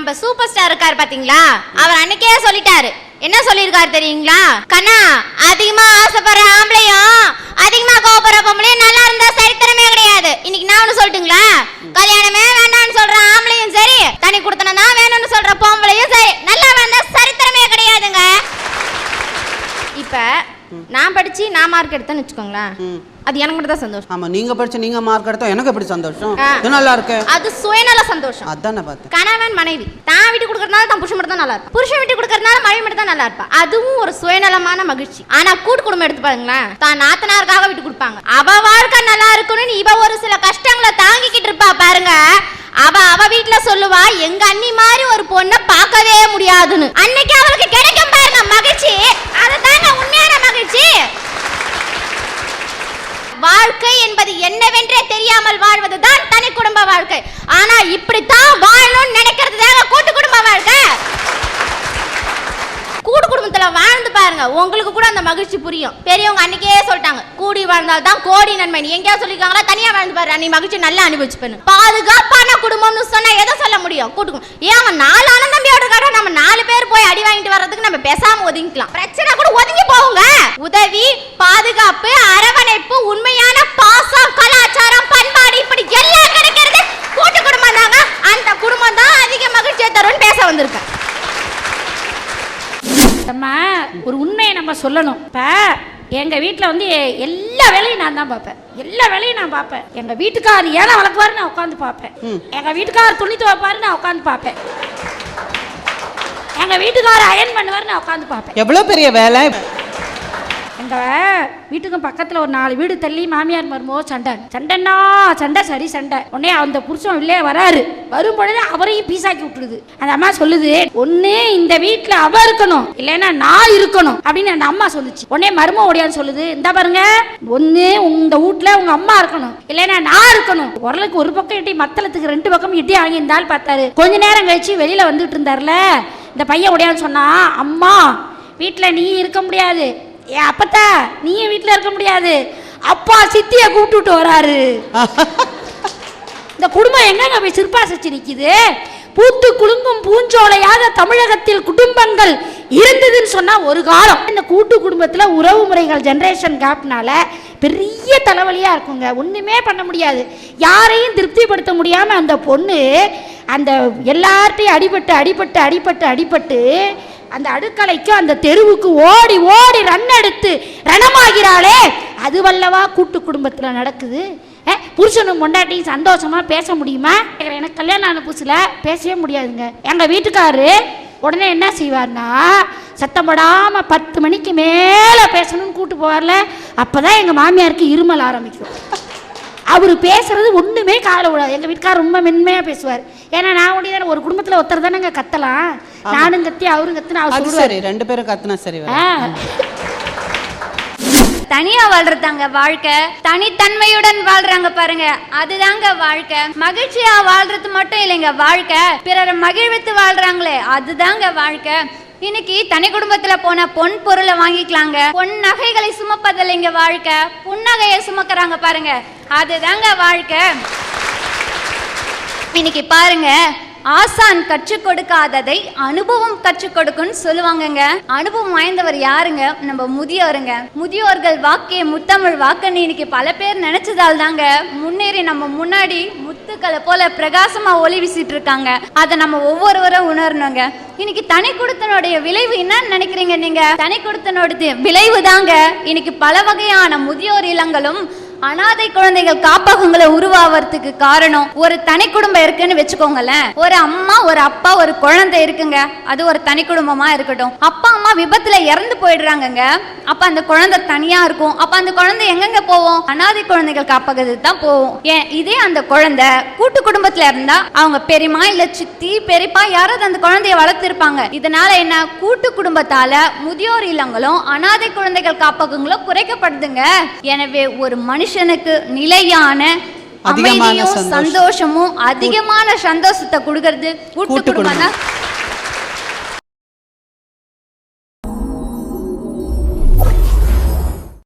நம்ம super star இருக்காரு பாத்தீங்களா? அவர் அன்னைக்கே சொல்லிட்டாரு. என்ன சொல்லியிருக்காரு தெரியுங்களா? கண்ணா அதிகமா ஆசைப்படுற ஆம்பளையும் அதிகமா கோபப்படுற பொம்பளையும் நல்லா இருந்தா சரித்திரமே கிடையாது. இன்னைக்கு நான் ஒண்ணு சொல்லட்டுங்களா? கல்யாணமே வேண்டாம்னு சொல்ற ஆம்பளையும் சரி தனி கொடுத்தனா தான் வேணும்னு சொல்ற பொம்பளையும் சரி நல்லா இருந்தா சரித்திரமே கிடையாதுங்க. இப்ப நான் படிச்சு நான் மார்க் எடுத்தேன்னு வச்சுக்கோங்களேன். அது எனக்கு மட்டும் தான் சந்தோஷம். ஆமா நீங்க படிச்ச நீங்க மார்க் எடுத்தா எனக்கு எப்படி சந்தோஷம். இது நல்லா இருக்கு. அது சுயநல சந்தோஷம். அதானே பார்த்தேன். கணவன் மனைவி தான் விட்டு கொடுக்கறதுனால தான் புருஷன் மட்டும் தான் நல்லா இருப்பா புருஷன் விட்டு கொடுக்கறதுனால மனைவி மட்டும் தான் நல்லா இருப்பா. அதுவும் ஒரு சுயநலமான மகிழ்ச்சி. ஆனா கூட்டு குடும்பம் எடுத்து பாருங்களேன். தான் நாத்தனாருக்காக விட்டு கொடுப்பாங்க. அவ வாழ்க்கை நல்லா இருக்கணும்னு இவ ஒரு சில கஷ்டங்களை தாங்கிக்கிட்டு இருப்பா பாருங்க. அவ அவ வீட்ல சொல்லுவா எங்க அண்ணி மாதிரி ஒரு பொண்ணை பார்க்கவே முடியாதுன்னு. அன்னைக்கு அவளுக்கு கிடைக்கும் பாருங்க மகிழ்ச்சி அதுதாங்க உண்மையான மகிழ்ச்சி வாழ்க்கை என்பது என்னவென்றே தெரியாமல் வாழ்வதுதான் தனி குடும்ப வாழ்க்கை. ஆனா இப்படித்தான் வாழணும்னு நினைக்கிறது தாங்க கூட்டு குடும்ப வாழ்க்கை. கூட்டு குடும்பத்துல வாழ்ந்து பாருங்க உங்களுக்கு கூட அந்த மகிழ்ச்சி புரியும். பெரியவங்க அன்னைக்கே சொல்லிட்டாங்க கூடி வாழ்ந்தால் தான் கோடி நன்மை. நீ எங்கேயா சொல்லிருக்காங்களா தனியா வாழ்ந்து பாரு நீ மகிழ்ச்சி நல்லா அனுபவிச்சுப்பேன் பாதுகாப்பான குடும்பம்னு சொன்னா எதை சொல்ல முடியும்? கூட்டு ஏன் அவன் நாலு அண்ணன் தம்பியோட நம்ம நாலு பேர் போய் அடி வாங்கிட்டு வர்றதுக்கு நம்ம பேசாம ஒதுங்கிக்கலாம். பிரச்சனை கூட ஒதுங்கி போவோங்க உதவி பாதுகாப்பு அரவணைப்பு உண்மை பாசம் கலாச்சாரம் பண்பாடு இப்படி எல்லாம் கிடைக்கிறது கூட்டு குடும்பம் தாங்க அந்த குடும்பம் தான் அதிக மகிழ்ச்சியை தரும்னு பேச வந்திருக்கேன். நம்ம ஒரு உண்மையை நம்ம சொல்லணும். இப்போ எங்கள் வீட்டில் வந்து எல்லா வேலையும் நான் தான் பார்ப்பேன். எல்லா வேலையும் நான் பார்ப்பேன். எங்கள் வீட்டுக்கார் ஏழை வளர்க்குவாரு நான் உட்காந்து பார்ப்பேன். எங்கள் வீட்டுக்கார் துணி துவைப்பாரு நான் உட்காந்து பார்ப்பேன். எங்கள் வீட்டுக்கார் அயன் பண்ணுவார் நான் உட்காந்து பார்ப்பேன். எவ்வளவு பெரிய வேலை? அந்த வீட்டுக்கும் பக்கத்தில் ஒரு நாலு வீடு தள்ளி மாமியார் மருமோ சண்டை. சண்டைன்னா சண்டை சரி சண்டை. உடனே அந்த புருஷன் உள்ளே வராரு. வரும் பொழுது அவரையும் பீஸாக்கி விட்டுருது அந்த அம்மா சொல்லுது ஒண்ணு இந்த வீட்டில் அவ இருக்கணும். இல்லைன்னா நான் இருக்கணும். அப்படின்னு அந்த அம்மா சொல்லுச்சு. உடனே மரும ஓடியான்னு சொல்லுது இந்த பாருங்க ஒண்ணு இந்த வீட்டில் உங்க அம்மா இருக்கணும். இல்லைன்னா நான் இருக்கணும். உரலுக்கு ஒரு பக்கம் இட்டி மத்தளத்துக்கு ரெண்டு பக்கம் இட்டி வாங்கி பார்த்தாரு. கொஞ்ச நேரம் கழிச்சு வெளியில வந்துட்டு இருந்தார்ல. இந்த பையன் உடையான்னு சொன்னா அம்மா வீட்டில் நீ இருக்க முடியாது. ஏ அப்பத்தா நீயும் வீட்டில் இருக்க முடியாது. அப்பா சித்தியை கூப்பிட்டுட்டு வராரு. இந்த குடும்பம் எங்கங்க போய் சிற்பாசிச்சு நிற்கிது பூத்து குலுங்கும் பூஞ்சோலையாக தமிழகத்தில் குடும்பங்கள் இருந்ததுன்னு சொன்னால் ஒரு காலம். இந்த கூட்டு குடும்பத்தில் உறவு முறைகள் ஜென்ரேஷன் கேப்னால பெரிய தலைவலியாக இருக்குங்க. ஒன்றுமே பண்ண முடியாது. யாரையும் திருப்திப்படுத்த முடியாமல் அந்த பொண்ணு அந்த எல்லார்ட்டையும் அடிபட்டு அடிபட்டு அடிபட்டு அடிபட்டு அந்த அடுக்கலைக்கும் அந்த தெருவுக்கு ஓடி ஓடி ரன் எடுத்து ரணமாகிறாளே. அதுவல்லவா கூட்டு குடும்பத்தில் நடக்குது. புருஷனும் கொண்டாட்டியும் சந்தோஷமா பேச முடியுமா? எனக்கு கல்யாணம் ஆன புதுசுல பேசவே முடியாதுங்க. எங்க வீட்டுக்காரு உடனே என்ன செய்வார்னா சத்தம் போடாம பத்து மணிக்கு மேல பேசணும்னு கூட்டு போவார்ல. அப்பதான் எங்க மாமியாருக்கு இருமல் ஆரம்பிக்கும். அவர் பேசுறது ஒண்ணுமே காலை விடாது எங்க வீட்டுக்காரர் ரொம்ப மென்மையா பேசுவார். ஏன்னா நான் ஒண்டி ஒரு குடும்பத்துல ஒருத்தர் தானேங்க கத்தலாம். நானும் கத்தி அவரும் கத்துன்னு அவர் சரி ரெண்டு பேரும் கத்துனா சரி தனியா வாழ்றதாங்க வாழ்க்கை. தனித்தன்மையுடன் வாழ்றாங்க பாருங்க. அதுதாங்க வாழ்க்கை. மகிழ்ச்சியா வாழ்றது மட்டும் இல்லைங்க வாழ்க்கை. பிறரை மகிழ்வித்து வாழ்றாங்களே அதுதாங்க வாழ்க்கை. இன்னைக்கு தனி குடும்பத்துல போன பொன் பொருளை வாங்கிக்கலாங்க. பொன் நகைகளை சுமப்பதில்லைங்க வாழ்க்கை. புன்னகையை சுமக்கறாங்க பாருங்க. அதுதாங்க வாழ்க்கை. இன்னைக்கு பாருங்க ஆசான் கற்றுக் கொடுக்காததை அனுபவம் கற்றுக் கொடுக்கும்னு சொல்லுவாங்கங்க. அனுபவம் வாய்ந்தவர் யாருங்க? நம்ம முதியோருங்க. முதியோர்கள் வாக்கே முத்தமிழ் வாக்குன்னு இன்னைக்கு பல பேர் நினைச்சதால் தாங்க முன்னேறி நம்ம முன்னாடி முத்துக்களை போல பிரகாசமா ஒளி வீசிட்டு இருக்காங்க அதை நம்ம ஒவ்வொருவரும் உணரணுங்க. இன்னைக்கு தனி கொடுத்தனுடைய விளைவு என்னன்னு நினைக்கிறீங்க நீங்க? தனி கொடுத்தனோட விளைவு தாங்க இன்னைக்கு பல வகையான முதியோர் இல்லங்களும் அனாதை குழந்தைகள் காப்பகங்களை உருவாவறதுக்கு காரணம் ஒரு தனி குடும்பம் இருக்குன்னு வச்சுக்கோங்களேன். ஒரு அம்மா ஒரு அப்பா ஒரு குழந்தை இருக்குங்க. அது ஒரு தனி குடும்பமா இருக்கட்டும். அப்பா அம்மா விபத்துல இறந்து போயிடுறாங்கங்க. அப்ப அந்த குழந்தை தனியா இருக்கும். அப்ப அந்த குழந்தை எங்கெங்க போவோம்? அனாதை குழந்தைகள் காப்பகத்துக்கு தான் போவோம். ஏன்? இதே அந்த குழந்தை கூட்டு குடும்பத்துல இருந்தா அவங்க பெரியம்மா இல்ல சித்தி பெரியப்பா யாராவது அந்த குழந்தைய வளர்த்திருப்பாங்க. இதனால என்ன? கூட்டு குடும்பத்தால முதியோர் இல்லங்களும் அனாதை குழந்தைகள் காப்பகங்களும் குறைக்கப்படுதுங்க. எனவே ஒரு மனுஷனுக்கு நிலையான அதிகமான அமைதியும் சந்தோஷம். சந்தோஷமும் அதிகமான சந்தோஷத்தை கொடுக்கறது கூட்டு குடும்பம் குடும்பம். தான்